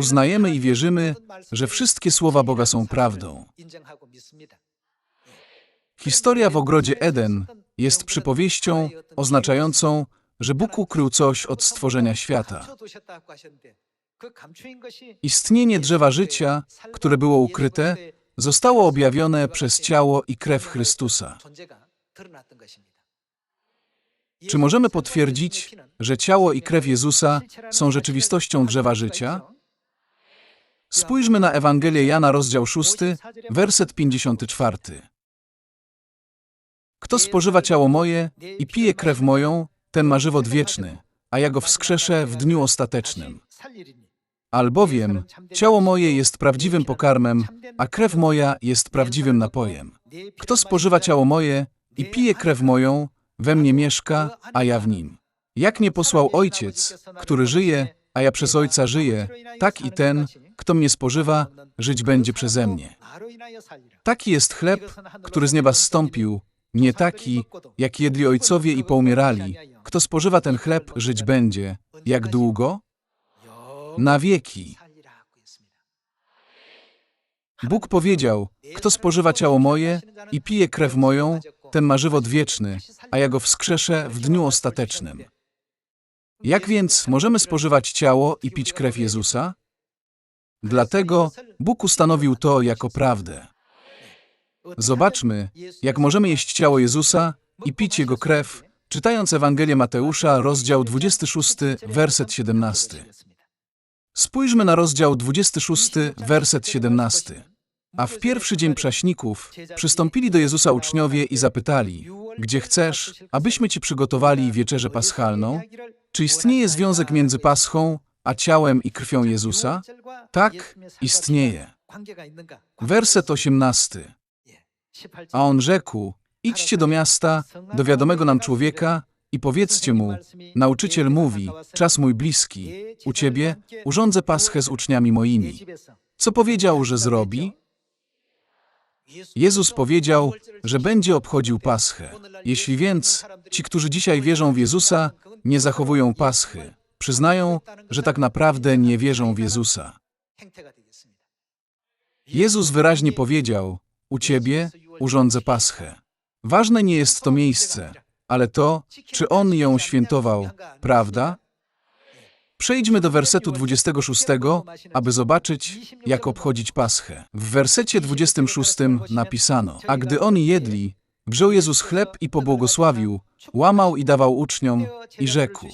uznajemy i wierzymy, że wszystkie słowa Boga są prawdą. Historia w ogrodzie Eden jest przypowieścią oznaczającą, że Bóg ukrył coś od stworzenia świata. Istnienie drzewa życia, które było ukryte, zostało objawione przez ciało i krew Chrystusa. Czy możemy potwierdzić, że ciało i krew Jezusa są rzeczywistością drzewa życia? Spójrzmy na Ewangelię Jana, rozdział 6, werset 54. Kto spożywa ciało moje i pije krew moją, ten ma żywot wieczny, a ja go wskrzeszę w dniu ostatecznym. Albowiem ciało moje jest prawdziwym pokarmem, a krew moja jest prawdziwym napojem. Kto spożywa ciało moje i pije krew moją, we mnie mieszka, a ja w nim. Jak mnie posłał Ojciec, który żyje, a ja przez Ojca żyję, tak i ten, kto mnie spożywa, żyć będzie przeze mnie. Taki jest chleb, który z nieba zstąpił, nie taki, jak jedli ojcowie i poumierali. Kto spożywa ten chleb, żyć będzie. Jak długo? Na wieki. Bóg powiedział, kto spożywa ciało moje i pije krew moją, ten ma żywot wieczny, a ja go wskrzeszę w dniu ostatecznym. Jak więc możemy spożywać ciało i pić krew Jezusa? Dlatego Bóg ustanowił to jako prawdę. Zobaczmy, jak możemy jeść ciało Jezusa i pić Jego krew, czytając Ewangelię Mateusza, rozdział 26, werset 17. Spójrzmy na rozdział 26, werset 17. A w pierwszy dzień prześników przystąpili do Jezusa uczniowie i zapytali, gdzie chcesz, abyśmy Ci przygotowali wieczerzę paschalną? Czy istnieje związek między paschą, a ciałem i krwią Jezusa? Tak, istnieje. Werset 18. A on rzekł, idźcie do miasta, do wiadomego nam człowieka i powiedzcie mu, nauczyciel mówi, czas mój bliski, u ciebie urządzę paschę z uczniami moimi. Co powiedział, że zrobi? Jezus powiedział, że będzie obchodził paschę. Jeśli więc ci, którzy dzisiaj wierzą w Jezusa, nie zachowują paschy, przyznają, że tak naprawdę nie wierzą w Jezusa. Jezus wyraźnie powiedział, u ciebie urządzę paschę. Ważne nie jest to miejsce, ale to, czy On ją świętował, prawda? Przejdźmy do wersetu 26, aby zobaczyć, jak obchodzić Paschę. W wersecie 26 napisano, a gdy oni jedli, wziął Jezus chleb i pobłogosławił, łamał i dawał uczniom i rzekł,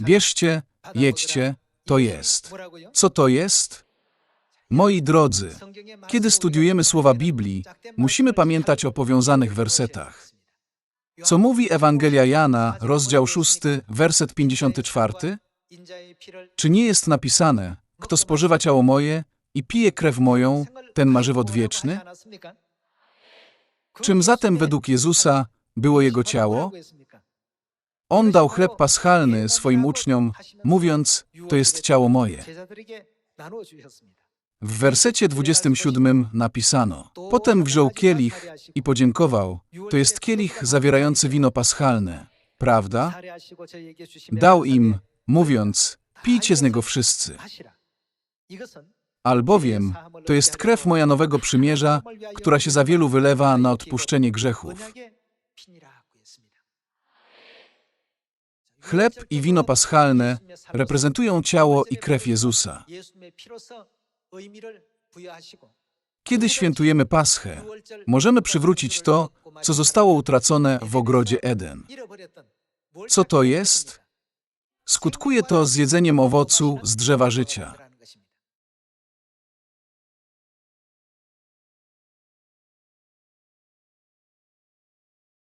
bierzcie, jedźcie, to jest. Co to jest? Moi drodzy, kiedy studiujemy słowa Biblii, musimy pamiętać o powiązanych wersetach. Co mówi Ewangelia Jana, rozdział 6, werset 54? Czy nie jest napisane, kto spożywa ciało moje i pije krew moją, ten ma żywot wieczny? Czym zatem według Jezusa było jego ciało? On dał chleb paschalny swoim uczniom, mówiąc, to jest ciało moje. W wersecie 27 napisano: Potem wziął kielich i podziękował. To jest kielich zawierający wino paschalne, prawda? Dał im, mówiąc: Pijcie z niego wszyscy. Albowiem to jest krew moja nowego przymierza, która się za wielu wylewa na odpuszczenie grzechów. Chleb i wino paschalne reprezentują ciało i krew Jezusa. Kiedy świętujemy Paschę, możemy przywrócić to, co zostało utracone w ogrodzie Eden. Co to jest? Skutkuje to zjedzeniem owocu z drzewa życia.